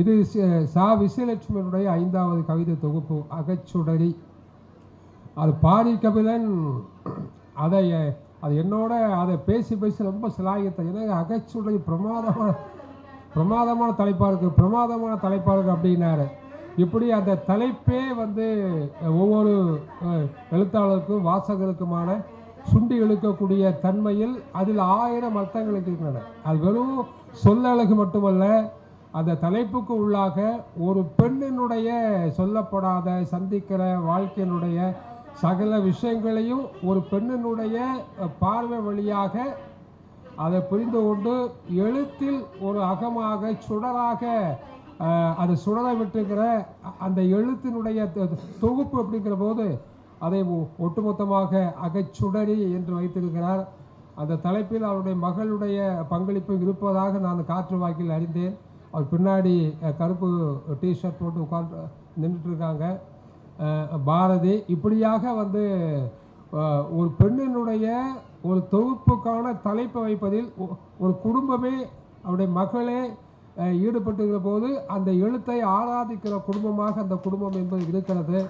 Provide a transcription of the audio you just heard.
இது சா விசயலட்சுமியனுடைய ஐந்தாவது கவிதை தொகுப்பு அகச்சுடரி. அது பாரி கபிலன் அதை அது என்னோட அதை பேசி பேசி ரொம்ப சிலாகித்த எனக்கு அகச்சுடரி பிரமாதமான பிரமாதமான தலைப்பாக இருக்குது பிரமாதமான தலைப்பாக இருக்குது அப்படின்னாரு. இப்படி அந்த தலைப்பே வந்து ஒவ்வொரு எழுத்தாளருக்கும் வாசகருக்குமான சுண்டி இழுக்கக்கூடிய தன்மையில் அதில் ஆயிரம் அர்த்தங்கள் இருக்கின்றன. அது வெறும் சொல்லழகு மட்டுமல்ல அந்த தலைப்புக்கு உள்ளாக ஒரு பெண்ணினுடைய சொல்லப்படாத சந்திக்கிற வாழ்க்கையினுடைய சகல விஷயங்களையும் ஒரு பெண்ணினுடைய பார்வை வழியாக அதை புரிந்து கொண்டு எழுத்தில் ஒரு அகமாக சுடராக அதை அது சுடர விட்டுக்கிற அந்த எழுத்தினுடைய தொகுப்பு அப்படிங்கிற போது அதை ஒ- ஒட்டுமொத்தமாக அகச்சுடரி என்று வைத்திருக்கிறார். அந்த தலைப்பில் அவருடைய மகளுடைய பங்களிப்பு இருப்பதாக நான் காற்று வாக்கில் அறிந்தேன். அவர் பின்னாடி கருப்பு டிஷர்ட் போட்டு உட்காந்து நின்றுட்டு இருக்காங்க பாரதி இப்படியாக வந்து ஒரு பெண்ணினுடைய ஒரு தொகுப்புக்கான தலைப்பை வைப்பதில் ஒரு குடும்பமே அவருடைய மகளே ஈடுபட்டுகிற போது அந்த எழுத்தை ஆராதிக்கிற குடும்பமாக அந்த குடும்பம் என்பது இருக்கிறது.